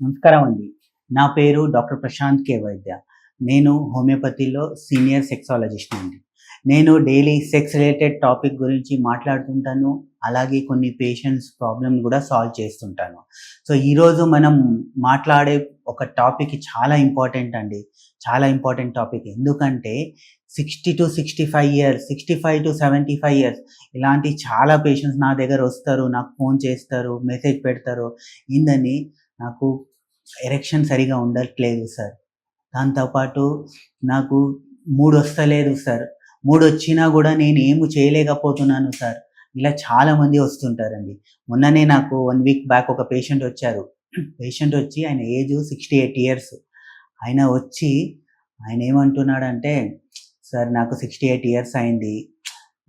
నమస్కారం అండి. నా పేరు డాక్టర్ ప్రశాంత్ కే వైద్య. నేను హోమియోపతిలో సీనియర్ సెక్సాలజిస్ట్ అండి. నేను డైలీ సెక్స్ రిలేటెడ్ టాపిక్ గురించి మాట్లాడుతుంటాను. అలాగే కొన్ని పేషెంట్స్ ప్రాబ్లమ్ కూడా సాల్వ్ చేస్తుంటాను. సో ఈరోజు మనం మాట్లాడే ఒక టాపిక్ చాలా ఇంపార్టెంట్ అండి. చాలా ఇంపార్టెంట్ టాపిక్. ఎందుకంటే sixty to sixty five years sixty five to seventy five years ఇలాంటి చాలా పేషెంట్స్ నా దగ్గర వస్తారు నాకు ఫోన్ చేస్తారు మెసేజ్ పెడతారు. ఏందని నాకు ఎరెక్షన్ సరిగా ఉండట్లేదు సార్. దాంతోపాటు నాకు మూడు వస్తలేదు సార్. మూడు వచ్చినా కూడా నేను ఏమి చేయలేకపోతున్నాను సార్. ఇలా చాలామంది వస్తుంటారండి. మొన్ననే నాకు వన్ వీక్ బ్యాక్ ఒక పేషెంట్ వచ్చారు. పేషెంట్ వచ్చి ఆయన ఏజ్ సిక్స్టీ ఎయిట్ ఇయర్స్. ఆయన వచ్చి ఆయన ఏమంటున్నాడంటే సార్ నాకు సిక్స్టీ ఎయిట్ ఇయర్స్ అయింది.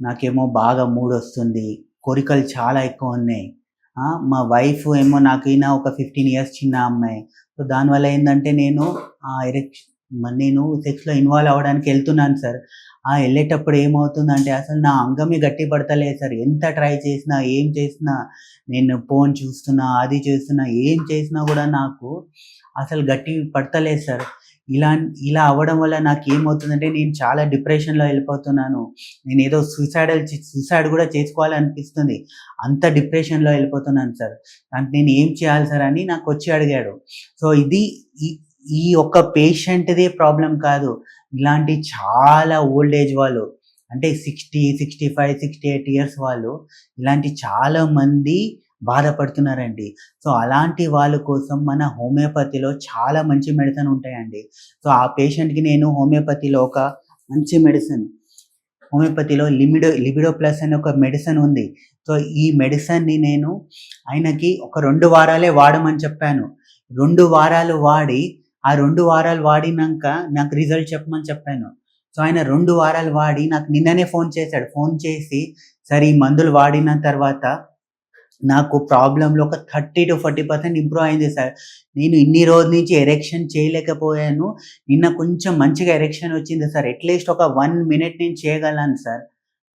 నాకేమో బాగా మూడ్ వస్తుంది. కోరికలు చాలా ఎక్కువ ఉన్నాయి. మా వైఫ్ ఏమో నాకైనా ఒక ఫిఫ్టీన్ ఇయర్స్ చిన్న అమ్మాయి. సో దానివల్ల ఏంటంటే నేను ఆ ఎరెక్షన్ నేను సెక్స్లో ఇన్వాల్వ్ అవ్వడానికి వెళ్తున్నాను సార్ ఆ వెళ్ళేటప్పుడు ఏమవుతుందంటే అసలు నా అంగమే గట్టి పడతలేదు సార్ ఎంత ట్రై చేసినా ఏం చేసినా నేను ఫోన్ చూస్తున్నా అది చేస్తున్నా ఏం చేసినా కూడా నాకు అసలు గట్టి పడతలేదు సార్ ఇలా ఇలా అవ్వడం వల్ల నాకు ఏమవుతుందంటే నేను చాలా డిప్రెషన్లో వెళ్ళిపోతున్నాను. నేను ఏదో సూసైడల్ సూసైడ్ కూడా చేసుకోవాలనిపిస్తుంది. అంత డిప్రెషన్లో వెళ్ళిపోతున్నాను సార్. దానికి నేను ఏం చేయాలి సార్ అని నాకు వచ్చి అడిగాడు. సో ఇది ఈ ఈ ఒక్క పేషెంట్దే ప్రాబ్లం కాదు. ఇలాంటి చాలా ఓల్డ్ ఏజ్ వాళ్ళు అంటే sixty sixty five sixty eight years వాళ్ళు ఇలాంటి చాలా మంది బాధపడుతున్నారండి. సో అలాంటి వాళ్ళ కోసం మన హోమియోపతిలో చాలా మంచి మెడిసిన్ ఉంటాయండి. సో ఆ పేషెంట్కి నేను హోమియోపతిలో ఒక మంచి మెడిసిన్ హోమియోపతిలో లిమిడో లిబిడో ప్లస్ అనే ఒక మెడిసిన్ ఉంది. సో ఈ మెడిసిన్ని నేను ఆయనకి ఒక రెండు వారాలే వాడమని చెప్పాను. రెండు వారాలు వాడి ఆ రెండు వారాలు వాడినాక నాకు రిజల్ట్ చెప్పమని చెప్పాను. సో ఆయన రెండు వారాలు వాడి నాకు నిన్ననే ఫోన్ చేశాడు. ఫోన్ చేసి సరే ఈ మందులు వాడిన తర్వాత నాకు ప్రాబ్లంలో ఒక thirty two forty percent improve అయింది సార్ నేను ఇన్ని రోజుల నుంచి ఎరెక్షన్ చేయలేకపోయాను. నిన్న కొంచెం మంచిగా ఎరెక్షన్ వచ్చింది సార్ అట్లీస్ట్ ఒక వన్ మినిట్ నేను చేయగలను సార్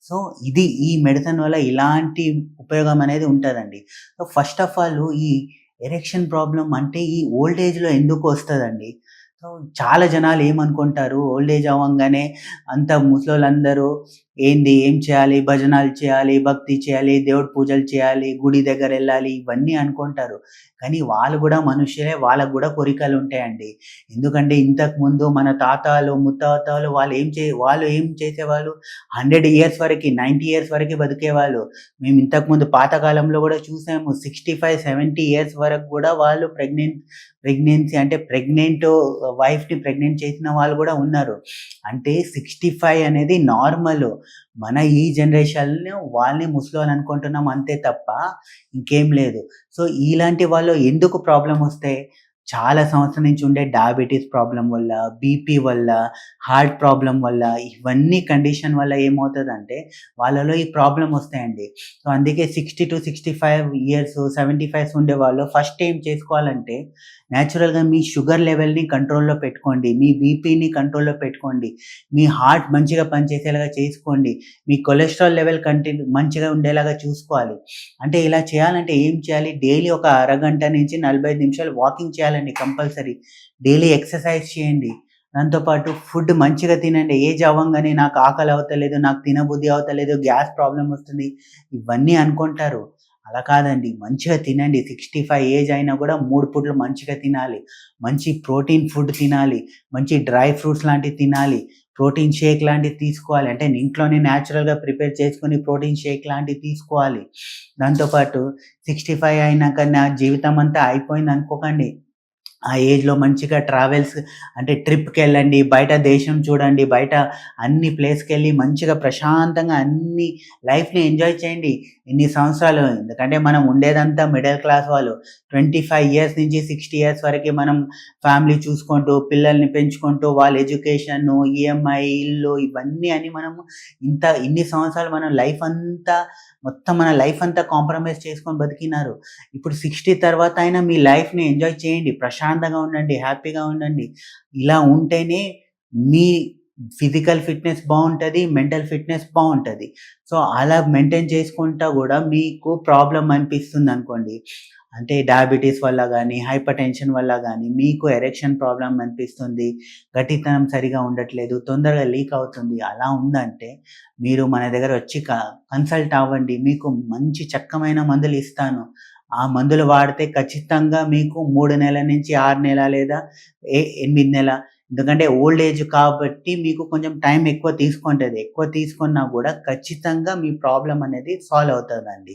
సో ఇది ఈ మెడిసిన్ వల్ల ఇలాంటి ఉపయోగం అనేది ఉంటుందండి. సో ఫస్ట్ ఆఫ్ ఆల్ ఈ ఎరెక్షన్ ప్రాబ్లం అంటే ఈ ఓల్డ్ ఏజ్లో ఎందుకు వస్తుందండి? సో చాలా జనాలు ఏమనుకుంటారు? ఓల్డ్ ఏజ్ అవ్వగానే అంత ముసలోళ్ళందరూ ఏంది ఏం చేయాలి? భజనాలు చేయాలి భక్తి చేయాలి దేవుడి పూజలు చేయాలి గుడి దగ్గర వెళ్ళాలి ఇవన్నీ అనుకుంటారు. కానీ వాళ్ళు కూడా మనుషులే వాళ్ళకు కూడా కోరికలు ఉంటాయండి. ఎందుకంటే ఇంతకు ముందు మన తాతలు ముత్తాతలు వాళ్ళు ఏం చే వాళ్ళు ఏం చేసేవాళ్ళు? హండ్రెడ్ ఇయర్స్ వరకు నైంటీ ఇయర్స్ వరకు బతికేవాళ్ళు. మేము ఇంతకుముందు పాతకాలంలో కూడా చూసాము సిక్స్టీ ఫైవ్ సెవెంటీ ఇయర్స్ వరకు కూడా వాళ్ళు ప్రెగ్నెంట్ ప్రెగ్నెన్సీ అంటే ప్రెగ్నెంట్ వైఫ్ని ప్రెగ్నెంట్ చేసిన వాళ్ళు కూడా ఉన్నారు. అంటే సిక్స్టీ ఫైవ్ అనేది నార్మల్. మన ఈ జనరేషన్ వాళ్ళని ముసలి అనుకుంటున్నాం అంతే తప్ప ఇంకేం లేదు. సో ఇలాంటి వాళ్ళు ఎందుకు ప్రాబ్లం వస్తాయి చాలా సంవత్సరం నుంచి ఉండే డయాబెటీస్ ప్రాబ్లం వల్ల బీపీ వల్ల హార్ట్ ప్రాబ్లం వల్ల ఇవన్నీ కండిషన్ వల్ల ఏమవుతుందంటే వాళ్ళలో ఈ ప్రాబ్లం వస్తాయండి. సో అందుకే sixty two sixty five years seventy fives ఉండే వాళ్ళు ఫస్ట్ ఏం చేసుకోవాలంటే న్యాచురల్గా మీ షుగర్ లెవెల్ని కంట్రోల్లో పెట్టుకోండి. మీ బీపీని కంట్రోల్లో పెట్టుకోండి. మీ హార్ట్ మంచిగా పనిచేసేలాగా చేసుకోండి. మీ కొలెస్ట్రాల్ లెవెల్ కంటిన్యూ మంచిగా ఉండేలాగా చూసుకోవాలి. అంటే ఇలా చేయాలంటే ఏం చేయాలి? డైలీ ఒక అరగంట నుంచి నలభై ఐదు నిమిషాలు వాకింగ్ చేయాలి చేయాలండి కంపల్సరీ. డైలీ ఎక్సర్సైజ్ చేయండి. దాంతోపాటు ఫుడ్ మంచిగా తినండి. ఏజ్ అవ్వంగానే నాకు ఆకలి అవుతలేదు నాకు తినబుద్ధి అవుతలేదు గ్యాస్ ప్రాబ్లం వస్తుంది. ఇవన్నీ అనుకుంటారు. అలా కాదండి. మంచిగా తినండి. సిక్స్టీ ఫైవ్ ఏజ్ అయినా కూడా మూడు పూట్లు మంచిగా తినాలి. మంచి ప్రోటీన్ ఫుడ్ తినాలి. మంచి డ్రై ఫ్రూట్స్ లాంటివి తినాలి. ప్రోటీన్ షేక్ లాంటివి తీసుకోవాలి. అంటే ఇంట్లోనే న్యాచురల్గా ప్రిపేర్ చేసుకొని ప్రోటీన్ షేక్ లాంటివి తీసుకోవాలి. దాంతోపాటు సిక్స్టీ ఫైవ్ అయినాక నా జీవితం అంతా అయిపోయింది అనుకోకండి. ఆ ఏజ్లో మంచిగా ట్రావెల్స్ అంటే ట్రిప్కి వెళ్ళండి బయట దేశం చూడండి బయట అన్ని ప్లేస్కి వెళ్ళి మంచిగా ప్రశాంతంగా అన్ని లైఫ్ని ఎంజాయ్ చేయండి. ఇన్ని సంవత్సరాలు ఎందుకంటే మనం ఉండేదంతా మిడిల్ క్లాస్ వాళ్ళు. ట్వంటీ ఫైవ్ ఇయర్స్ నుంచి సిక్స్టీ ఇయర్స్ వరకు మనం ఫ్యామిలీ చూసుకుంటూ పిల్లల్ని పెంచుకుంటూ వాళ్ళ ఎడ్యుకేషన్ ఈఎంఐ ఇల్లు ఇవన్నీ అని మనము ఇంత ఇన్ని సంవత్సరాలు మనం లైఫ్ అంతా మొత్తం మన లైఫ్ అంతా కాంప్రమైజ్ చేసుకొని బతికినారు. ఇప్పుడు సిక్స్టీ తర్వాత అయినా మీ లైఫ్ని ఎంజాయ్ చేయండి. ప్రశాంతంగా ఉండండి హ్యాపీగా ఉండండి. ఇలా ఉంటేనే మీ ఫిజికల్ ఫిట్నెస్ బాగుంటుంది మెంటల్ ఫిట్నెస్ బాగుంటుంది. సో అలా మెయింటైన్ చేసుకుంటా కూడా మీకు ప్రాబ్లం అనిపిస్తుంది అనుకోండి. అంటే డయాబెటీస్ వల్ల కానీ హైపర్ టెన్షన్ వల్ల కానీ మీకు ఎరెక్షన్ ప్రాబ్లం అనిపిస్తుంది. గట్టితనం సరిగా ఉండట్లేదు తొందరగా లీక్ అవుతుంది. అలా ఉందంటే మీరు మన దగ్గర వచ్చి కన్సల్ట్ అవ్వండి. మీకు మంచి చక్కమైన మందులు ఇస్తాను. ఆ మందులు వాడితే ఖచ్చితంగా మీకు మూడు నెలల నుంచి ఆరు నెల లేదా ఏ ఎనిమిది నెల ఎందుకంటే ఓల్డ్ ఏజ్ కాబట్టి మీకు కొంచెం టైం ఎక్కువ తీసుకుంటుంది. ఎక్కువ తీసుకున్నా కూడా ఖచ్చితంగా మీ ప్రాబ్లం అనేది సాల్వ్ అవుతుందండి.